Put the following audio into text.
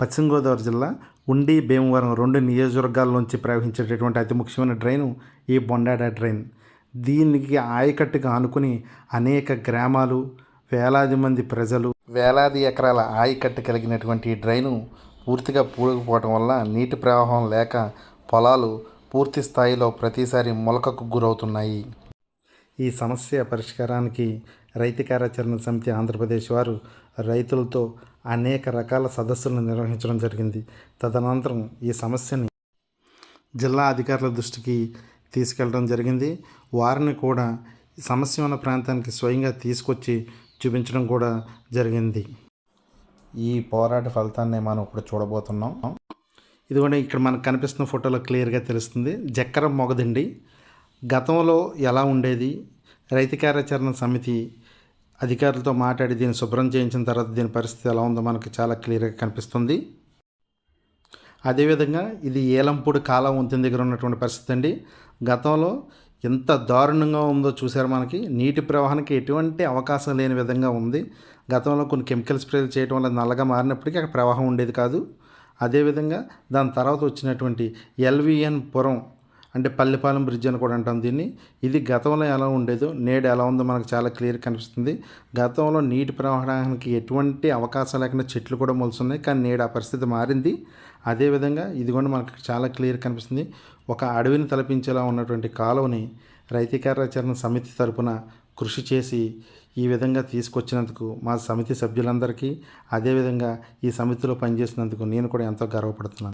పశ్చిమ గోదావరి జిల్లా ఉండి భీమవరం రెండు నియోజకవర్గాల నుంచి ప్రవహించేటటువంటి అతి ముఖ్యమైన డ్రైను ఈ బొండాడ డ్రైన్. దీనికి ఆయకట్టుగా ఆనుకుని అనేక గ్రామాలు వేలాది మంది ప్రజలు వేలాది ఎకరాల ఆయకట్టు కలిగినటువంటి ఈ డ్రైను పూర్తిగా పూడకపోవడం వల్ల నీటి ప్రవాహం లేక పొలాలు పూర్తి స్థాయిలో ప్రతిసారి మొలకకు గురవుతున్నాయి. ఈ సమస్య పరిష్కారానికి రైతు కార్యాచరణ సమితి ఆంధ్రప్రదేశ్ వారు రైతులతో అనేక రకాల సదస్సులను నిర్వహించడం జరిగింది. తదనంతరం ఈ సమస్యని జిల్లా అధికారుల దృష్టికి తీసుకెళ్ళడం జరిగింది. వారిని కూడా సమస్య ఉన్న ప్రాంతానికి స్వయంగా తీసుకొచ్చి చూపించడం కూడా జరిగింది. ఈ పోరాట ఫలితాన్ని మనం ఇప్పుడు చూడబోతున్నాం. ఇదిగోండి ఇక్కడ మనకు కనిపిస్తున్న ఫోటోలో క్లియర్గా తెలుస్తుంది. జక్కరం మొగదండి. గతంలో ఎలా ఉండేది? రైతు కార్యాచరణ సమితి అధికారులతో మాట్లాడి దీన్ని శుభ్రం చేయించిన తర్వాత దీని పరిస్థితి ఎలా ఉందో మనకి చాలా క్లియర్గా కనిపిస్తుంది. అదేవిధంగా ఇది ఏలంపూడి కాలం వంతెన దగ్గర ఉన్నటువంటి పరిస్థితి అండి. గతంలో ఎంత దారుణంగా ఉందో చూసారు మనకి. నీటి ప్రవాహానికి ఎటువంటి అవకాశం లేని విధంగా ఉంది. గతంలో కొన్ని కెమికల్ స్ప్రేలు చేయడం వల్ల నల్లగా మారినప్పటికీ అక్కడ ప్రవాహం ఉండేది కాదు. అదేవిధంగా దాని తర్వాత వచ్చినటువంటి ఎల్విఎన్ పురం అంటే పల్లెపాలెం బ్రిడ్జ్ అని కూడా అంటాం దీన్ని. ఇది గతంలో ఎలా ఉండేదో నేడు ఎలా ఉందో మనకు చాలా క్లియర్ కనిపిస్తుంది. గతంలో నీటి ప్రవాహానికి ఎటువంటి అవకాశం లేకుండా చెట్లు కూడా మొలుస్తున్నాయి కానీ నేడు ఆ పరిస్థితి మారింది. అదేవిధంగా ఇది కూడా మనకు చాలా క్లియర్ కనిపిస్తుంది. ఒక అడవిని తలపించేలా ఉన్నటువంటి కాలువని రైతు కార్యాచరణ సమితి తరపున కృషి చేసి ఈ విధంగా తీసుకొచ్చినందుకు మా సమితి సభ్యులందరికీ అదేవిధంగా ఈ సమితిలో పనిచేసినందుకు నేను కూడా ఎంతో గర్వపడుతున్నాను.